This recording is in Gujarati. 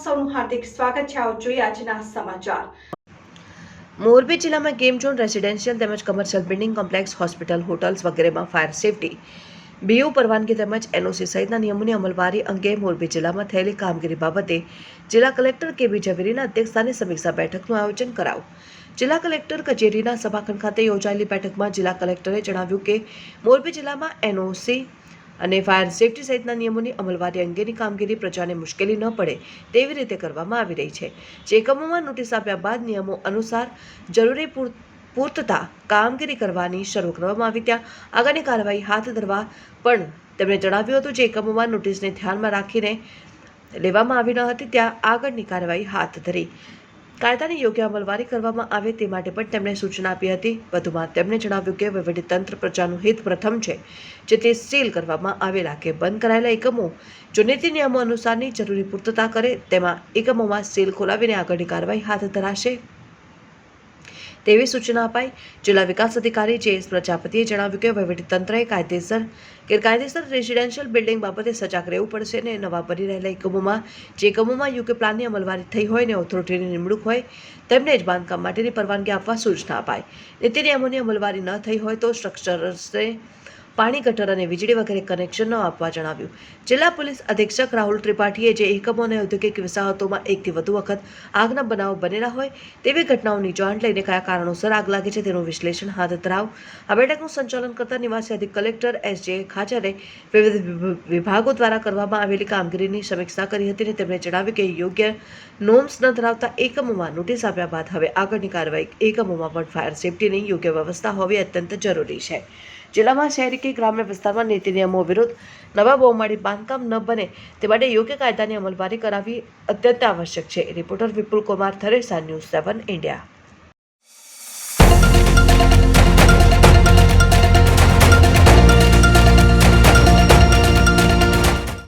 સૌનું હાર્દિક સ્વાગત છે. આવો જોઈએ આજના સમાચાર. મોરબી જિલ્લામાં ગેમ ઝોન રેસિડેન્શિયલ તેમજ commercial building complex hospital hotels વગેરેમાં ફાયર સેફટી બીયુ પરવાનગી તેમજ એનઓસી સહિતના નિયમોની અમલવારી અંગે મોરબી જિલ્લામાં થયેલી કામગીરી બાબતે જિલ્લા કલેક્ટર કે બી ઝવેરીના અધ્યક્ષસ્થાને સમીક્ષા બેઠકનું આયોજન કરાયું. જિલ્લા કલેક્ટર કચેરીના સભાખંડ ખાતે યોજાયેલી બેઠકમાં જિલ્લા કલેક્ટરે જણાવ્યું કે મોરબી જિલ્લામાં એનઓસી અને ફાયર સેફટી સહિતના નિયમોની અમલવારી અંગેની કામગીરી પ્રજાને મુશ્કેલી ન પડે તેવી રીતે કરવામાં આવી રહી છે. જે એકમોમાં નોટિસ આપ્યા બાદ નિયમો અનુસાર જરૂરી પૂર- પૂર્તતા કામગીરી કરવાની શરૂ કરવામાં આવી ત્યાં આગળની કાર્યવાહી હાથ ધરવા પણ તેમણે જણાવ્યું હતું. જે એકમોમાં નોટિસને ધ્યાનમાં રાખીને લેવામાં આવી ન હતી ત્યાં આગળની કાર્યવાહી હાથ ધરી કાયદાની યોગ્ય અમલવારી કરવામાં આવે તે માટે પણ તેમણે સૂચના આપી હતી. વધુમાં તેમણે જણાવ્યું કે વહીવટીતંત્ર પ્રજાનું હિત પ્રથમ છે જેથી સીલ કરવામાં આવેલા કે બંધ કરાયેલા એકમો જો નીતિ નિયમો અનુસારની જરૂરી પૂર્તતા કરે, તેમાં એકમોમાં સીલ ખોલાવીને આગળની કાર્યવાહી હાથ ધરાશે. તેવી સૂચના અપાઈ. જિલ્લા વિકાસ અધિકારી જે એસ પ્રજાપતિએ જણાવ્યું કે વહીવટીતંત્રએ કાયદેસર, ગેરકાયદેસર રેસિડેન્શિયલ બિલ્ડિંગ બાબતે સજાગ રહેવું પડશે અને નવા બની રહેલા એકમોમાં, જે એકમોમાં યુકે પ્લાનની અમલવારી થઈ હોય ને ઓથોરિટીની નિમણૂક હોય, તેમને જ બાંધકામ માટેની પરવાનગી આપવા સૂચના અપાઈ. નીતિ નિયમોની અમલવારી ન થઈ હોય તો સ્ટ્રક્ચર્સને પાણી ગટર અને વીજળી વગેરે કનેક્શન ન આપવા જણાવ્યું. જિલ્લા પોલીસ અધિક્ષક રાહુલ ત્રિપાઠીએ જે એકમો અને ઔદ્યોગિક વસાહતોમાં એકથી વધુ વખત આગના બનાવો બનેલા હોય તેવી ઘટનાઓની જાણ લઈને કયા કારણોસર આગ લાગે છે તેનું વિશ્લેષણ હાથ ધરાવ. આ બેઠકનું સંચાલન કરતા નિવાસી અધિક કલેક્ટર એસ જે ખાચરે વિવિધ વિભાગો દ્વારા કરવામાં આવેલી કામગીરીની સમીક્ષા કરી હતી અને તેમણે જણાવ્યું કે યોગ્ય નોમ્સ ન ધરાવતા એકમોમાં નોટિસ આપ્યા બાદ હવે આગળની કાર્યવાહી એકમોમાં પણ ફાયર સેફટીની યોગ્ય વ્યવસ્થા હોવી અત્યંત જરૂરી છે. જિલ્લામાં શહેરી કે ગ્રામ્ય વિસ્તારમાં નીતિ નિયમો વિરુદ્ધ નવા બહુમાળી બાંધકામ ન બને તે માટે યોગ્ય કાયદાની અમલવારી કરાવવી અત્યંત આવશ્યક છે. રિપોર્ટર વિપુલ કુમાર થરેસા ન્યૂઝ સેવન ઇન્ડિયા.